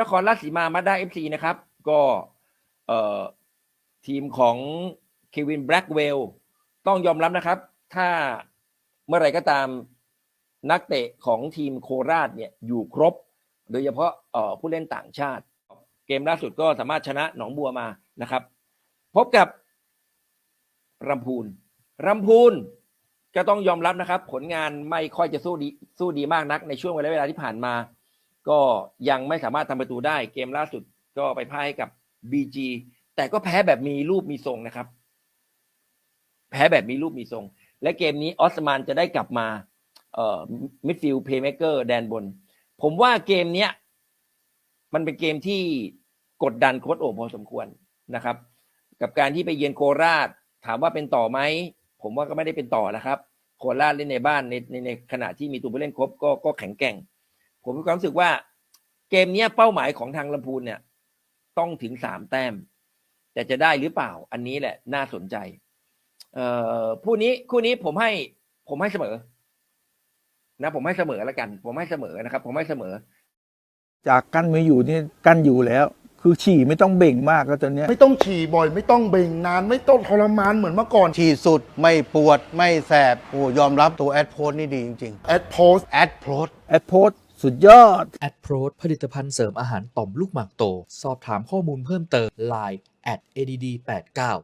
นครราชสีมามาด้าเอฟซีนะครับ ก็เอ่อทีมของเควินแบล็กเวลต้องยอมรับนะครับ ถ้าเมื่อไรก็ตามนักเตะของทีมโคราชเนี่ยอยู่ครบ โดยเฉพาะเอ่อผู้เล่นต่างชาติ เกมล่าสุดก็สามารถชนะหนองบัวมานะครับ พบกับรำพูนรำพูนก็ต้องยอมรับนะครับ ผลงานไม่ค่อยจะสู้ดีสู้ดีมากนักในช่วงเวลาเวลาที่ผ่านมา ก็ยังไม่สามารถทำประตูได้เกมล่าสุดก็ไปพ่ายให้กับ BG แต่ก็แพ้แบบมีรูปมีทรงนะครับ แพ้แบบมีรูปมีทรง และเกมนี้ออสมานจะได้กลับมาเอ่อมิดฟิลด์เพย์เมเกอร์แดนบน ผมว่าเกมเนี้ยมันเป็นเกมที่กดดันโค้ชโอพอสมควรนะครับ กับการที่ไปเยือนโคราช ถามว่าเป็นต่อไหม ผมว่าก็ไม่ได้เป็นต่อนะครับ โคราชเล่นในบ้านในในในขณะที่มีตัวผู้เล่นครบก็ก็แข็งแกร่ง ผมมีความรู้สึกว่า เกมเนี้ยเป้าหมายของทางลำพูนเนี่ย ต้องถึงสามแต้ม แต่จะได้หรือเปล่า อันนี้แหละ น่าสนใจ เอ่อคู่นี้คู่นี้ผมให้ ผมให้เสมอ นะ ผมให้เสมอแล้วกัน ผมให้เสมอนะครับ ผมให้เสมอ จากกั้นไม่อยู่นี่กั้นอยู่แล้ว คือฉี่ไม่ต้องเบ่งมากแล้วตอนเนี้ยไม่ต้องฉี่บ่อยไม่ต้องเบ่งนาน ไม่ต้องทรมานเหมือนเมื่อก่อนฉีดสุดไม่ปวดไม่แสบโอ้ยอมรับตัวแอดโพสนี่ดีจริงแอดโพสๆแอดโพสแอดโพส สุดยอดแอดโพรดผลิตภัณฑ์เสริมอาหารต่อมลูกหมากโต สอบถามข้อมูลเพิ่มเติม Line at add89